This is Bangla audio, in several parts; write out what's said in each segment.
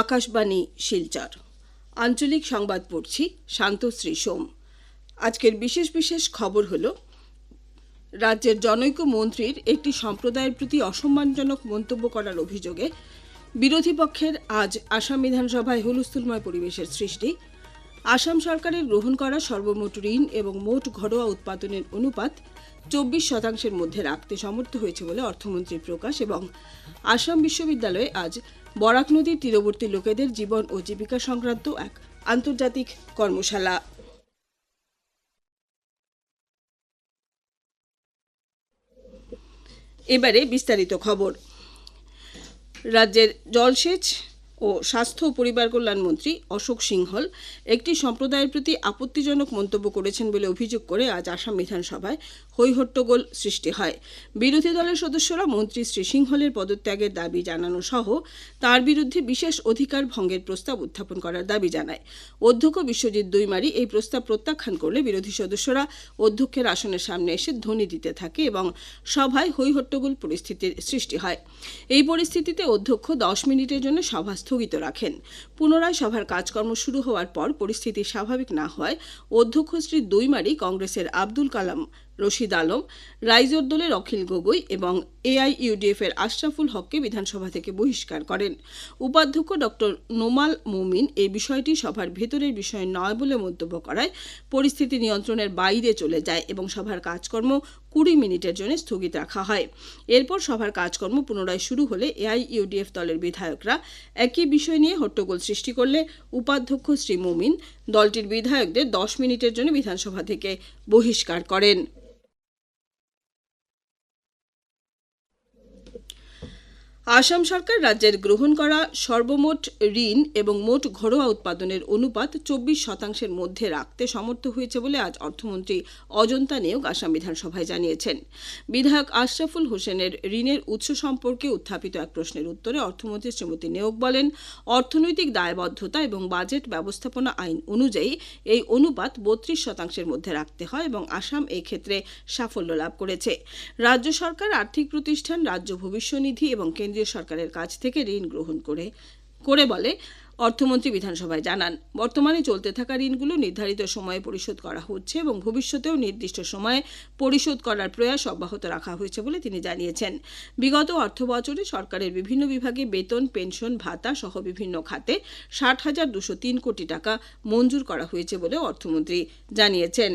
আকাশবাণী, শিলচর। আঞ্চলিক সংবাদ পড়ছি শান্তশ্রী সোম। আজকের বিশেষ বিশেষ খবর হলো, রাজ্যের জনৈক মন্ত্রীর একটি সম্প্রদায়ের প্রতি অসম্মানজনক মন্তব্য করার অভিযোগে বিরোধী পক্ষের আজ আসাম বিধানসভায় হুলস্থুলময় পরিবেশের সৃষ্টি। আসাম সরকারের গ্রহণ করা সর্বমোট ঋণ এবং মোট ঘরোয়া উৎপাদনের অনুপাত চব্বিশ শতাংশের মধ্যে রাখতে সমর্থ হয়েছে বলে অর্থমন্ত্রী প্রকাশ এবং আসাম বিশ্ববিদ্যালয়ে আজ বরাক নদীর তীরবর্তী লোকেদের জীবন ও জীবিকা সংক্রান্ত এক আন্তর্জাতিক কর্মশালা। এবারে বিস্তারিত খবর। রাজ্যের জলসেচ ও স্বাস্থ্য ও পরিবার কল্যাণ মন্ত্রী অশোক সিংহল একটি সম্প্রদায়ের প্রতি আপত্তিজনক মন্তব্য করেছেন বলে অভিযোগ করে আজ আসাম বিধানসভায় হৈহট্টগোল সৃষ্টি হয়। বিরোধী দলের সদস্যরা মন্ত্রী শ্রী সিংহলের পদত্যাগের দাবি জানানো সহ তার বিরুদ্ধে বিশেষ অধিকার ভঙ্গের প্রস্তাব উত্থাপন করার দাবি জানায়। অধ্যক্ষ বিশ্বজিৎ দুইমারি এই প্রস্তাব প্রত্যাখ্যান করলে বিরোধী সদস্যরা অধ্যক্ষের আসনের সামনে এসে ধ্বনি দিতে থাকে এবং সভায় হৈহট্টগোল পরিস্থিতির সৃষ্টি হয়। এই পরিস্থিতিতে অধ্যক্ষ দশ মিনিটের জন্য সভা স্থগিত রাখেন। পুনরায় সভার কাজকর্ম শুরু হওয়ার পর পরিস্থিতি স্বাভাবিক না হওয়ায় অধ্যক্ষ শ্রী দৈমারি কংগ্রেসের আব্দুল কালাম রশিদ আলম, রাইজোর দলের অখিল গগৈ এবং এআইইউডিএফ এর আশরাফুল হককে বিধানসভা থেকে বহিষ্কার করেন। উপাধ্যক্ষ ডক্টর নোমাল মুমিন এই বিষয়টি সভার ভেতরের বিষয় নয় বলে মন্তব্য করায় পরিস্থিতি নিয়ন্ত্রণের বাইরে চলে যায় এবং সভার কাজকর্ম কুড়ি মিনিটের জন্য স্থগিত রাখা হয়। এরপর সভার কাজকর্ম পুনরায় শুরু হলে এআইইউডিএফ দলের বিধায়করা একই বিষয় নিয়ে হট্টগোল সৃষ্টি করলে উপাধ্যক্ষ শ্রী মুমিন দলটির বিধায়কদের দশ মিনিটের জন্য বিধানসভা থেকে বহিষ্কার করেন। আসাম সরকার রাজ্যের গ্রহণ করা সর্বমোট ঋণ এবং মোট ঘরোয়া উৎপাদনের অনুপাত চব্বিশ শতাংশের মধ্যে রাখতে সমর্থ হয়েছে বলে আজ অর্থমন্ত্রী অজন্তা নিয়োগ আসাম বিধানসভায় জানিয়েছেন। বিধায়ক আশরাফুল হোসেনের ঋণের উৎস সম্পর্কে উত্থাপিত এক প্রশ্নের উত্তরে অর্থমন্ত্রী শ্রীমতী নিয়োগ বলেন, অর্থনৈতিক দায়বদ্ধতা এবং বাজেট ব্যবস্থাপনা আইন অনুযায়ী এই অনুপাত বত্রিশ শতাংশের মধ্যে রাখতে হয় এবং আসাম এই ক্ষেত্রে সাফল্য লাভ করেছে। রাজ্য সরকার আর্থিক প্রতিষ্ঠান, রাজ্য ভবিষ্যনিধি এবং কেন্দ্রীয় সরকারের কাছ থেকে ঋণ গ্রহণ করে করে বলে, অর্থমন্ত্রী বিধানসভায় জানান। বর্তমানে চলতে থাকা ঋণগুলো নির্ধারিত সময়ে পরিশোধ করা হচ্ছে এবং ভবিষ্যতেও নির্দিষ্ট সময়ে পরিশোধ করার প্রয়াস অব্যাহত রাখা হয়েছে বলে তিনি জানিয়েছেন। বিগত অর্থ বছরে সরকারের বিভিন্ন বিভাগে বেতন, পেনশন, ভাতা সহ বিভিন্ন খাতে ষাট হাজার দুশো তিন কোটি টাকা মঞ্জুর করা হয়েছে বলেও অর্থমন্ত্রী জানিয়েছেন।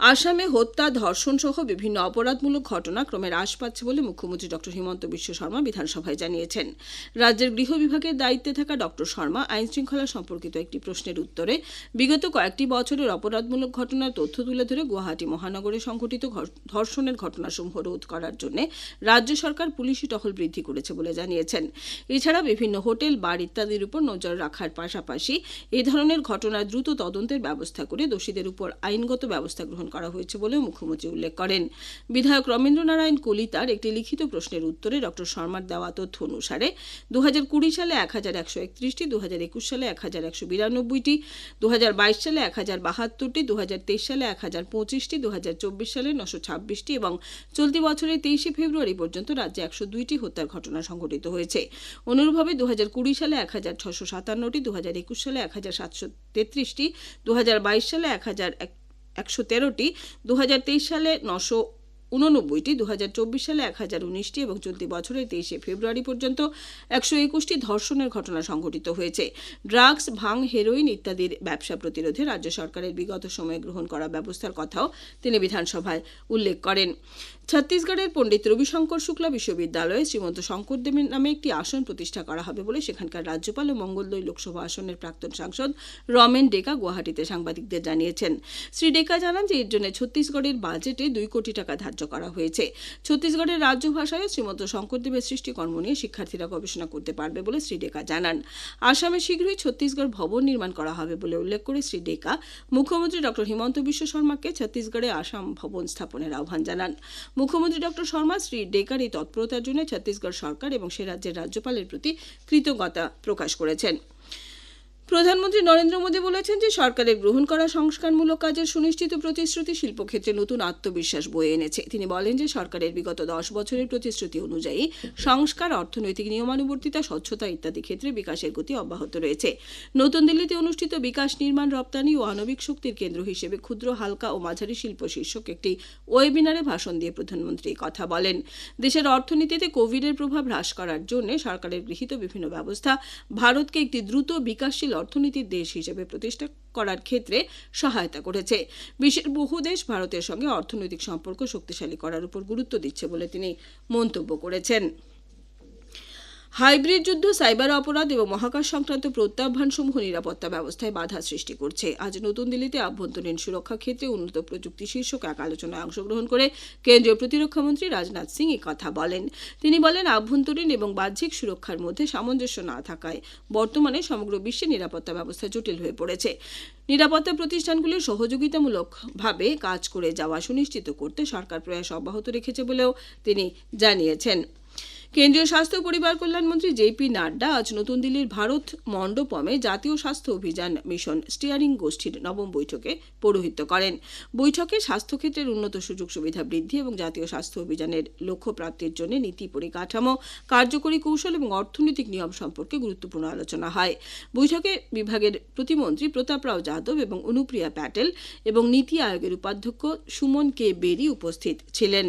আসামে হত্যা ধর্ষণ সহ বিভিন্ন অপরাধমূলক ঘটনা ক্রমে হ্রাস পাচ্ছে বলে মুখ্যমন্ত্রী ডক্টর হিমন্ত বিশ্ব শর্মা বিধানসভায় জানিয়েছেন। রাজ্যের গৃহ বিভাগের দায়িত্বে থাকা ডক্টর শর্মা আইন শৃঙ্খলা সম্পর্কিত একটি প্রশ্নের উত্তরে বিগত কয়েকটি বছরের অপরাধমূলক ঘটনার তথ্য তুলে ধরে গুয়াহাটি মহানগরে সংঘটিত ধর্ষণের ঘটনাসমূহ রোধ করার জন্য রাজ্য সরকার পুলিশি টহল বৃদ্ধি করেছে বলে জানিয়েছেন। এছাড়া বিভিন্ন হোটেল, বার ইত্যাদির উপর নজর রাখার পাশাপাশি এই ধরনের ঘটনার দ্রুত তদন্তের ব্যবস্থা করে দোষীদের উপর আইনগত ব্যবস্থা গ্রহণ করা হয়েছে বলেও মুখ্যমন্ত্রী উল্লেখ করেন। বিধায়ক রমেন্দ্র নারায়ণ কলিতার একটি লিখিত প্রশ্নের উত্তরে ডক্টর শর্মার দেওয়া তথ্য অনুসারে দু হাজার কুড়ি সালে এক হাজার একশো একত্রিশটি দু হাজার একুশ সালে এক হাজার একশো বিরানব্বইটি দু হাজার বাইশ সালে এক হাজার বাহাত্তরটি দু সালে এক হাজার পঁচিশটি দু হাজার চব্বিশ সালে নশো ছাব্বিশটি এবং চলতি বছরের তেইশে ফেব্রুয়ারি পর্যন্ত রাজ্যে একশো দুইটি হত্যার ঘটনা সংঘটিত হয়েছে। অনুরূপভাবে দু সালে এক হাজার ছশো সাতান্নটি দু হাজার একুশ সালে এক হাজার সাতশো তেত্রিশটি দু হাজার বাইশ সালে এক হাজার একশো তেরোটি দু হাজার তেইশ সালে নশো উননব্বইটি দু হাজার চব্বিশ সালে এক হাজার উনিশটি এবং চলতি বছরের তেইশে ফেব্রুয়ারি পর্যন্ত একশো একুশটি ধর্ষণের ঘটনা সংঘটিত হয়েছে। ড্রাগস, ভাং, হেরোইন ইত্যাদির ব্যবসা প্রতিরোধে রাজ্য সরকারের বিগত সময়ে গ্রহণ করা ব্যবস্থার কথাও তিনি বিধানসভায় উল্লেখ করেন। ছত্তিশগড়ের পণ্ডিত রবিশঙ্কর শুক্লা বিশ্ববিদ্যালয়ে শ্রীমন্ত শঙ্করদেবের নামে একটি আসন প্রতিষ্ঠা করা হবে বলে সেখানকার রাজ্যপাল ও মঙ্গলদৈ লোকসভা আসনের প্রাক্তন সাংসদ রমেন ডেকা গুয়াহাটিতে সাংবাদিকদের জানিয়েছেন। শ্রী ডেকা জানান যে এর জন্য ছত্তিশগড়ের বাজেটে দুই কোটি টাকা ধার্য করা হয়েছে। ছত্তিশগড়ের রাজ্য ভাষায় শ্রীমন্ত শঙ্করদেবের সৃষ্টিকর্ম নিয়ে শিক্ষার্থীরা গবেষণা করতে পারবে বলে শ্রী ডেকা জানান। আসামে শীঘ্রই ছত্তিশগড় ভবন নির্মাণ করা হবে বলে উল্লেখ করে শ্রী ডেকা মুখ্যমন্ত্রী ডক্টর হিমন্ত বিশ্ব শর্মাকে ছত্তিশগড়ে আসাম ভবন স্থাপনের আহ্বান জানান। মুখ্যমন্ত্রী ডক্টর শর্মা শ্রী ডেকার এই তৎপরতার জন্য ছত্তিশগড় সরকার এবং সে রাজ্যের রাজ্যপালের প্রতি কৃতজ্ঞতা প্রকাশ করেছেন। প্রধানমন্ত্রী নরেন্দ্র মোদী বলেছেন যে সরকারের গ্রহণ করা সংস্কারমূলক কাজের সুনিশ্চিত প্রতিশ্রুতি শিল্পক্ষেত্রে নতুন আত্মবিশ্বাস বয়ে এনেছে। তিনি বলেন যে সরকারের বিগত দশ বছরের প্রতিশ্রুতি অনুযায়ী সংস্কার, অর্থনৈতিক নিয়মানুবর্তিতা, স্বচ্ছতা ইত্যাদি ক্ষেত্রে বিকাশের গতি অব্যাহত রয়েছে। নতুন দিল্লিতে অনুষ্ঠিত বিকাশ নির্মাণ রপ্তানি ও আণবিক শক্তির কেন্দ্র হিসেবে ক্ষুদ্র, হালকা ও মাঝারি শিল্প শীর্ষক একটি ওয়েবিনারে ভাষণ দিয়ে প্রধানমন্ত্রী কথা বলেন। দেশের অর্থনীতিতে কোভিডের প্রভাব হ্রাস করার জন্য সরকারের গৃহীত বিভিন্ন ব্যবস্থা, ভারতকে একটি দ্রুত বিকাশশীল অর্থনীতির দেশ হিসেবে প্রতিষ্ঠা করার ক্ষেত্রে সহায়তা করেছে। বিশ্বের বহু দেশ ভারতের সঙ্গে অর্থনৈতিক সম্পর্ক শক্তিশালী করার উপর গুরুত্ব দিচ্ছে বলে তিনি মন্তব্য করেছেন। হাইব্রিড যুদ্ধ, সাইবার অপরাধ এবং মহাকাশ সংক্রান্ত প্রত্যাহ্বানসমূহ নিরাপত্তা ব্যবস্থায় বাধা সৃষ্টি করছে। আজ নতুন দিল্লিতে আভ্যন্তরীণ সুরক্ষা ক্ষেত্রে উন্নত প্রযুক্তি শীর্ষক এক আলোচনায় অংশগ্রহণ করে কেন্দ্রীয় প্রতিরক্ষামন্ত্রী রাজনাথ সিং কথা বলেন। তিনি বলেন, আভ্যন্তরীণ এবং বাহ্যিক সুরক্ষার মধ্যে সামঞ্জস্য না থাকায় বর্তমানে সমগ্র বিশ্বে নিরাপত্তা ব্যবস্থা জটিল হয়ে পড়েছে। নিরাপত্তা প্রতিষ্ঠানগুলির সহযোগিতামূলকভাবে কাজ করে যাওয়া সুনিশ্চিত করতে সরকার প্রয়াস অব্যাহত রেখেছে বলেও তিনি জানিয়েছেন। কেন্দ্রীয় স্বাস্থ্য পরিবার কল্যাণমন্ত্রী জেপি নাড্ডা আজ নতুন দিল্লির ভারত মণ্ডপমে জাতীয় স্বাস্থ্য অভিযান মিশন স্টিয়ারিং গোষ্ঠীর নবম বৈঠকে পৌরোহিত্য করেন। বৈঠকে স্বাস্থ্যক্ষেত্রের উন্নত সুযোগ সুবিধা বৃদ্ধি এবং জাতীয় স্বাস্থ্য অভিযানের লক্ষ্য প্রাপ্তির জন্য নীতি পরিকাঠামো, কার্যকরী কৌশল এবং অর্থনৈতিক নিয়ম সম্পর্কে গুরুত্বপূর্ণ আলোচনা হয়। বৈঠকে বিভাগের প্রতিমন্ত্রী প্রতাপ রাও যাদব এবং অনুপ্রিয়া প্যাটেল এবং নীতি আয়োগের উপাধ্যক্ষ সুমন কে বেরি উপস্থিত ছিলেন।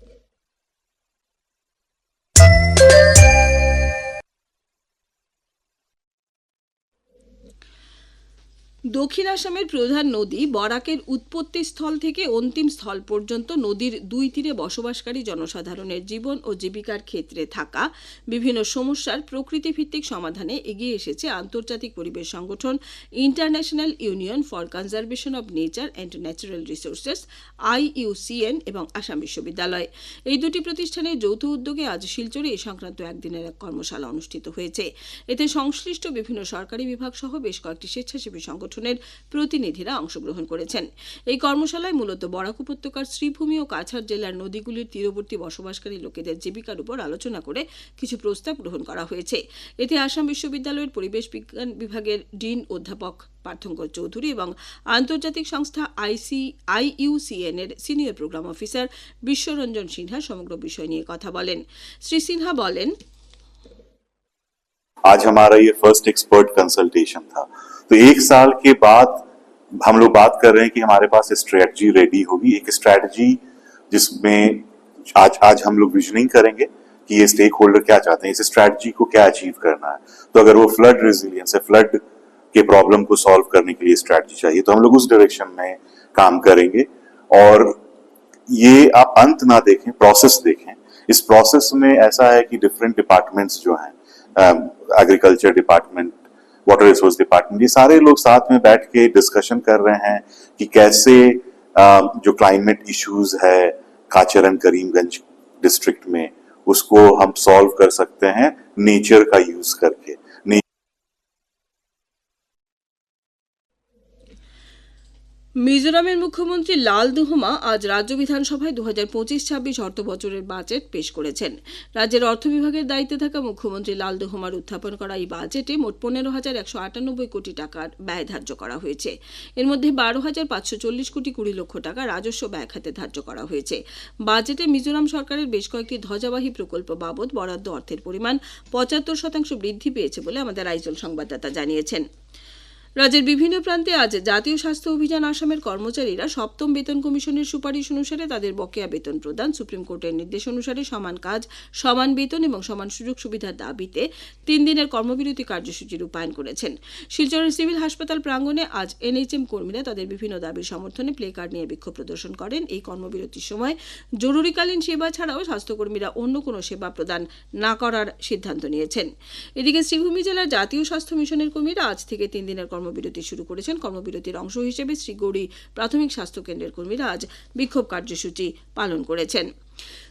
দক্ষিণ আসামের প্রধান নদী বরাকের উৎপত্তি স্থল থেকে অন্তিম স্থল পর্যন্ত নদীর দুই তীরে বসবাসকারী জনসাধারণের জীবন ও জীবিকার ক্ষেত্রে থাকা বিভিন্ন সমস্যার প্রকৃতিভিত্তিক সমাধানে এগিয়ে এসেছে আন্তর্জাতিক পরিবেশ সংগঠন International Union for Conservation of Nature and Natural Resources, IUCN এবং আসাম বিশ্ববিদ্যালয়। এই দুটি প্রতিষ্ঠানের যৌথ উদ্যোগে আজ শিলচরে এ সংক্রান্ত একদিনের এক কর্মশালা অনুষ্ঠিত হয়েছে। এতে সংশ্লিষ্ট বিভিন্ন সরকারি বিভাগ সহ বেশ কয়েকটি স্বেচ্ছাসেবী সংগঠনের প্রতিনিধিরা অংশগ্রহণ করেছেন এই কর্মশালায় মূলত বরাক উপত্যকার শ্রীভূমি ও কাছাড় জেলার নদীগুলির তীরবর্তী বসবাসকারী লোকেদের জীবিকার উপর আলোচনা করে কিছু প্রস্তাব গ্রহণ করা হয়েছে এতে আসাম বিশ্ববিদ্যালয়ের পরিবেশ বিজ্ঞান বিভাগের ডিন অধ্যাপক পার্থঙ্কর চৌধুরী এবং আন্তর্জাতিক সংস্থা আইসি আইইউসিএন এর senior programme officer Biswaranjan Sinha সমগ্র বিষয় নিয়ে কথা বলেন শ্রী সিনহা বলেন आज हमारा ये फर्स्ट एक्सपर्ट कंसल्टेशन था तो एक साल के बाद हम लोग बात कर रहे हैं कि हमारे पास स्ट्रेटजी रेडी होगी। एक स्ट्रेटजी जिसमें आज आज हम लोग विजनिंग करेंगे कि ये स्टेक होल्डर क्या चाहते हैं। इस स्ट्रेटजी को क्या अचीव करना है। तो अगर वो फ्लड रेजिलियंस है फ्लड के प्रॉब्लम को सॉल्व करने के लिए स्ट्रेटजी चाहिए तो हम लोग उस डायरेक्शन में काम करेंगे। और ये आप अंत ना देखें प्रोसेस देखें। इस प्रोसेस में ऐसा है कि डिफरेंट डिपार्टमेंट्स जो हैं agriculture department water resource department ये सारे लोग साथ में बैठ के डिस्कशन कर रहे हैं कि कैसे जो क्लाइमेट इश्यूज़ है काचरन करीमगंज डिस्ट्रिक्ट में, उसको हम सॉल्व कर सकते हैं नेचर का यूज़ करके। মিজোরামের মুখ্যমন্ত্রী লাল দুহমা আজ রাজ্য বিধানসভায় দু হাজার পঁচিশ ছাব্বিশ অর্থ বছরের বাজেট পেশ করেছেন। রাজ্যের অর্থ বিভাগের দায়িত্বে থাকা মুখ্যমন্ত্রী লাল দুহমার উত্থাপন করা এই বাজেটে মোট পনেরো হাজার একশো আটানব্বই কোটি টাকার ব্যয় ধার্য করা হয়েছে। এর মধ্যে বারো হাজার পাঁচশো চল্লিশ কোটি কুড়ি লক্ষ টাকা রাজস্ব ব্যয় খাতে ধার্য করা হয়েছে। বাজেটে মিজোরাম সরকারের বেশ কয়েকটি ধ্বজাবাহী প্রকল্প বাবদ বরাদ্দ অর্থের পরিমাণ পঁচাত্তর শতাংশ বৃদ্ধি পেয়েছে বলে আমাদের আইজল সংবাদদাতা জানিয়েছেন। রাজ্যের বিভিন্ন প্রান্তে আজ জাতীয় স্বাস্থ্য অভিযান আসামের কর্মচারীরা সপ্তম বেতন কমিশনের সুপারিশ অনুসারে তাদের বকেয়া বেতন প্রদান। সুপ্রিম কোর্টের নির্দেশ অনুসারে সমান কাজ, সমান বেতন এবং সমান সুযোগ সুবিধার দাবিতে তিন দিনের কর্মবিরতি কার্যসূচি রূপায়ণ করেছেন। শিলচরের সিভিল হাসপাতাল প্রাঙ্গণে আজ এনএইচএম কর্মীরা তাদের বিভিন্ন দাবির সমর্থনে প্লে কার্ড নিয়ে বিক্ষোভ প্রদর্শন করেন। এই কর্মবিরতির সময় জরুরিকালীন সেবা ছাড়াও স্বাস্থ্যকর্মীরা অন্য কোনো সেবা প্রদান না করার সিদ্ধান্ত নিয়েছেন। এদিকে শ্রীভূমি জেলার জাতীয় স্বাস্থ্য মিশনের কর্মীরা আজ থেকে তিন দিনের কর্মবিরতি শুরু করেছেন কর্মবিরতির অংশ হিসেবে শ্রীগৌরী প্রাথমিক স্বাস্থ্য কেন্দ্রের কর্মীরা আজ বিক্ষোভ কার্যসূচি পালন করেছেন।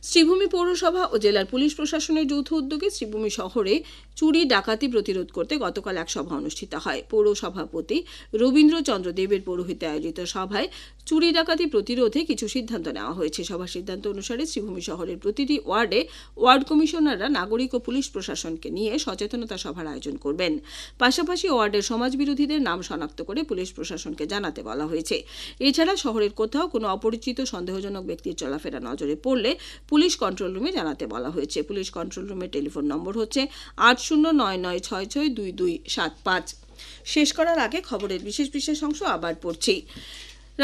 শ্রীভূমি পৌরসভা ও জেলার পুলিশ প্রশাসনের যৌথ উদ্যোগে শ্রীভূমি শহরে চুরি, ডাকাতি প্রতিরোধ করতে গতকাল এক সভা অনুষ্ঠিত হয়। পৌর সভাপতি রবীন্দ্রচন্দ্র দেবের পৌরোহিত্যে আয়োজিত সভায় চুরি, ডাকাতি প্রতিরোধে কিছু সিদ্ধান্ত নেওয়া হয়েছে। সভার সিদ্ধান্ত অনুসারে শ্রীভূমি শহরের প্রতিটি ওয়ার্ডে ওয়ার্ড কমিশনাররা নাগরিক ও পুলিশ প্রশাসনকে নিয়ে সচেতনতা সভার আয়োজন করবেন। পাশাপাশি ওয়ার্ডের সমাজবিরোধীদের নাম শনাক্ত করে পুলিশ প্রশাসনকে জানাতে বলা হয়েছে। এছাড়া শহরের কোথাও কোনো অপরিচিত সন্দেহজনক ব্যক্তির চলাফেরা নজরে পড়লে পুলিশ কন্ট্রোল রুমে জানাতে বলা হয়েছে। পুলিশ কন্ট্রোল রুমের টেলিফোন নম্বর হচ্ছে আট শূন্য নয় নয় ছয় ছয় দুই দুই সাত পাঁচ। শেষ করার আগে খবরের বিশেষ বিশেষ অংশ আবার পড়ছি।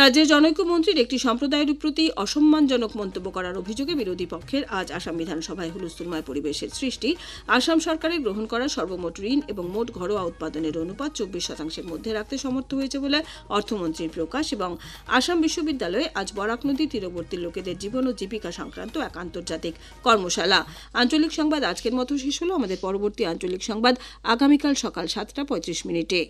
রাজ্যের জনৈক মন্ত্রীর একটি সম্প্রদায়ের প্রতি অসম্মানজনক মন্তব্য করার অভিযোগে বিরোধী পক্ষের আজ আসাম বিধানসভায় হুলস্থুলময় পরিবেশের সৃষ্টি। আসাম সরকারের গ্রহণ করা সর্বমোট ঋণ এবং মোট ঘরোয়া উৎপাদনের অনুপাত চব্বিশ শতাংশের মধ্যে রাখতে সমর্থ হয়েছে বলে অর্থমন্ত্রীর প্রকাশ এবং আসাম বিশ্ববিদ্যালয়ে আজ বরাক নদী তীরবর্তী লোকেদের জীবন ও জীবিকা সংক্রান্ত এক আন্তর্জাতিক কর্মশালা। আঞ্চলিক সংবাদ আজকের মতো শেষ হলো। আমাদের পরবর্তী আঞ্চলিক সংবাদ আগামীকাল সকাল সাতটা পঁয়ত্রিশ মিনিটে।